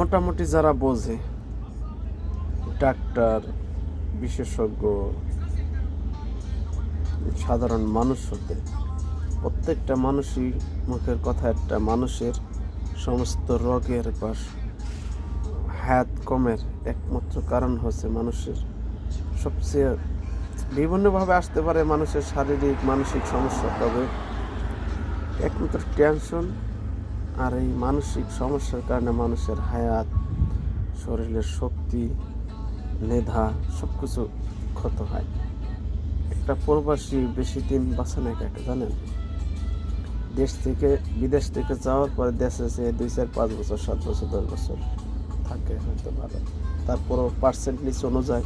মোটামুটি যারা বোঝে, ডাক্তার, বিশেষজ্ঞ, সাধারণ মানুষ হতে প্রত্যেকটা মানুষই মুখের কথা একটা মানুষের সমস্ত রোগের বা হায়াত কমের একমাত্র কারণ হচ্ছে মানুষের সবচেয়ে বিভিন্নভাবে আসতে পারে মানুষের শারীরিক, মানসিক সমস্যা। তবে একমাত্র টেনশন আর এই মানসিক সমস্যার কারণে মানুষের হায়াত, শরীরের শক্তি মেধা সব কিছু ক্ষত হয়। একটা প্রবাসী বেশি দিন বাঁচে না কাকে জানেন? দেশ থেকে, বিদেশ থেকে যাওয়ার পরে দেশে এসে দুই চার পাঁচ বছর, সাত বছর, দশ বছর থাকে হয়তো ভালো। তারপরও পার্সেন্টেজ অনুযায়ী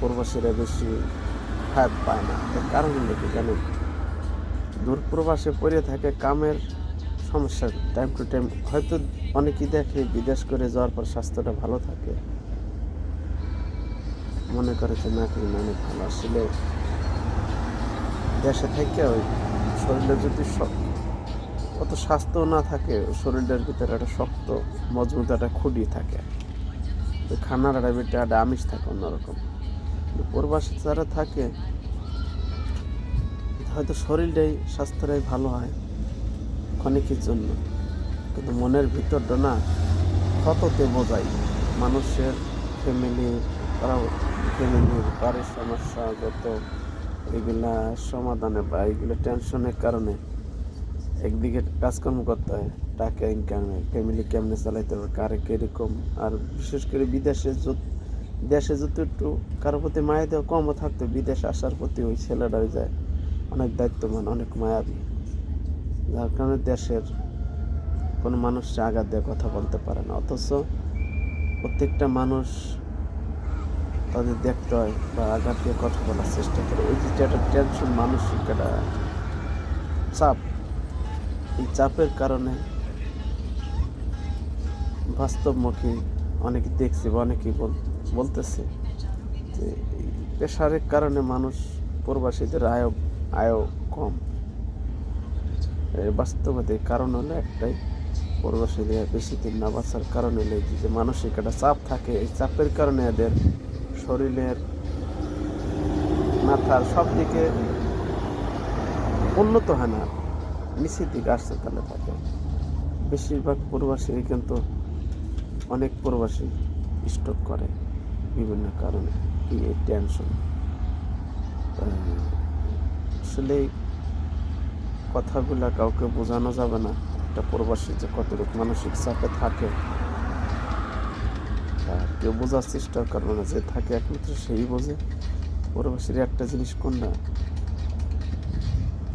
প্রবাসীরা বেশি হায়াত পায় না। এর কারণ কি জানেন? দূর প্রবাসে পড়ে থাকে কামের সমস্যা টাইম টু টাইম হয়তো অনেকেই দেখে বিদেশ করে যাওয়ার পর স্বাস্থ্যটা ভালো থাকে। মনে করে যে, না কি অনেক ভালো। আসলে দেশে থেকে ওই শরীরে যদি অত স্বাস্থ্য না থাকে, শরীরের ভিতরে একটা শক্ত মজবুত একটা খুঁটি থাকে খানার একটা ভিতরে একটা আমিষ থাকে অন্যরকম। প্রবাসী যারা থাকে, হয়তো শরীরটাই, স্বাস্থ্যটাই ভালো হয়। ক্ষণিকের জন্য। কিন্তু মনের ভিতরটা না ক্ষততে বোঝাই মানুষের ফ্যামিলির ফ্যামিলির বাড়ির সমস্যা, যত এগুলা সমাধানে বা এগুলো টেনশনের কারণে একদিকে কাজকর্ম করতে হয়, টাকা ইনকামে ফ্যামিলি কেমনে চালাইতে হবে, কারে কীরকম? আর বিশেষ করে বিদেশে দেশে যত একটু কারোর প্রতি মায়া দেওয়া কমও থাকতো, বিদেশে আসার প্রতি ওই ছেলেটা হয়ে যায়। অনেক দায়িত্বমান অনেক মায়াবী। যার কারণে দেশের কোনো মানুষকে আঘাত দিয়ে কথা বলতে পারে না। অথচ প্রত্যেকটা মানুষ তাদের দেখতে হয় বা আঘাত দিয়ে কথা বলার চেষ্টা করে। ওই যে একটা টেনশন মানসিক একটা চাপ, এই চাপের কারণে বাস্তবমুখী অনেকে দেখছে বা অনেকেই বল- বলতেছে যে প্রেশারের কারণে মানুষ প্রবাসীদের আয় আয় কম। এর বাস্তবতার কারণ হলো একটাই প্রবাসীদের বেশি দিন না বাঁচার কারণ হলো যে মানসিক একটা চাপ থাকে, এই চাপের কারণে এদের শরীরের মাথার সব দিকে উন্নত হয় না নিচের দিকে আসতে তাহলে থাকে। বেশিরভাগ প্রবাসী কিন্তু অনেক প্রবাসী স্টক করে বিভিন্ন কারণে, এই টেনশন আসলে কথাগুলা কাউকে বোঝানো যাবে না। একটা প্রবাসী যে কতটুকু মানসিক চাপে থাকে আর কেউ বোঝার চেষ্টা করবে না যে থাকে একমাত্র সেই বোঝে। প্রবাসীর একটা জিনিস কোনটা?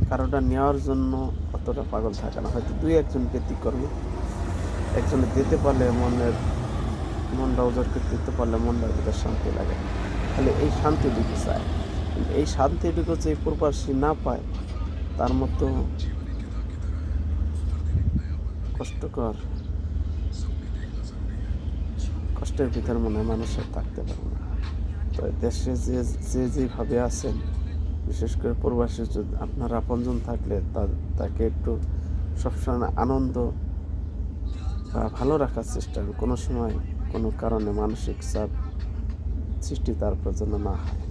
কারোটা নেওয়ার জন্য অতটা পাগল থাকে না। হয়তো দুই একজন ব্যক্তি ব্যতিক্রমে একজনে দিতে পারলে মনের মনটা ওজোরকে দিতে পারলে মনটার ভিতরে শান্তি লাগে। তাহলে এই শান্তিটুকু চায়। এই শান্তিটুকু যে প্রবাসী না পায় তার মতো কষ্টকর কষ্টের ভিতর মনে হয় মানুষের থাকতে পারে না। তো দেশে যে যে যেভাবে আছেন, বিশেষ করে প্রবাসী যদি আপনার আপনজন থাকলে তা- তাকে একটু সবসময় আনন্দ বা ভালো রাখার চেষ্টা কোনো সময় কোনো কারণে মানসিক চাপ সৃষ্টি তার উপর যেন না হয়।